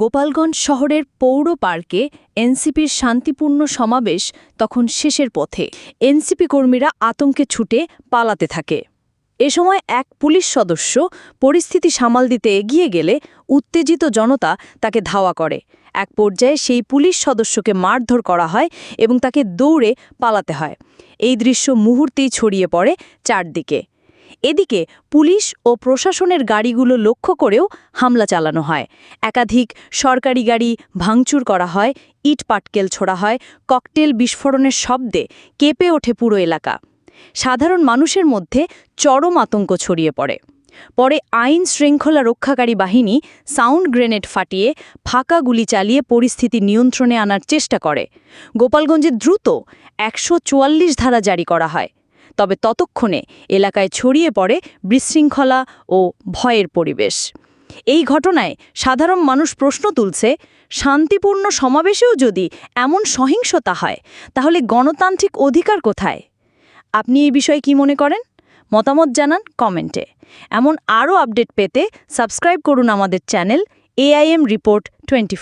গোপালগঞ্জ শহরের পৌর পার্কে এনসিপির শান্তিপূর্ণ সমাবেশ তখন শেষের পথে। এনসিপি কর্মীরা আতঙ্কে ছুটে পালাতে থাকে। এ সময় এক পুলিশ সদস্য পরিস্থিতি সামাল দিতে এগিয়ে গেলে উত্তেজিত জনতা তাকে ধাওয়া করে। এক পর্যায়ে সেই পুলিশ সদস্যকে মারধর করা হয় এবং তাকে দৌড়ে পালাতে হয়। এই দৃশ্য মুহূর্তেই ছড়িয়ে পড়ে চারদিকে। এদিকে পুলিশ ও প্রশাসনের গাড়িগুলো লক্ষ্য করেও হামলা চালানো হয়। একাধিক সরকারি গাড়ি ভাঙচুর করা হয়, ইট পাটকেল ছোড়া হয়, ককটেল বিস্ফোরণের শব্দে কেঁপে ওঠে পুরো এলাকা। সাধারণ মানুষের মধ্যে চরম আতঙ্ক ছড়িয়ে পড়ে। পরে আইন শৃঙ্খলা রক্ষাকারী বাহিনী সাউন্ড গ্রেনেড ফাটিয়ে ফাঁকা গুলি চালিয়ে পরিস্থিতি নিয়ন্ত্রণে আনার চেষ্টা করে। গোপালগঞ্জে দ্রুত একশো চুয়াল্লিশ ধারা জারি করা হয়। তবে ততক্ষণে এলাকায় ছড়িয়ে পড়ে বিশৃঙ্খলা ও ভয়ের পরিবেশ। এই ঘটনায় সাধারণ মানুষ প্রশ্ন তুলছে, শান্তিপূর্ণ সমাবেশেও যদি এমন সহিংসতা হয়, তাহলে গণতান্ত্রিক অধিকার কোথায়? আপনি এই বিষয়ে কি মনে করেন? মতামত জানান কমেন্টে। এমন আরও আপডেট পেতে সাবস্ক্রাইব করুন আমাদের চ্যানেল এআইএম রিপোর্ট টোয়েন্টি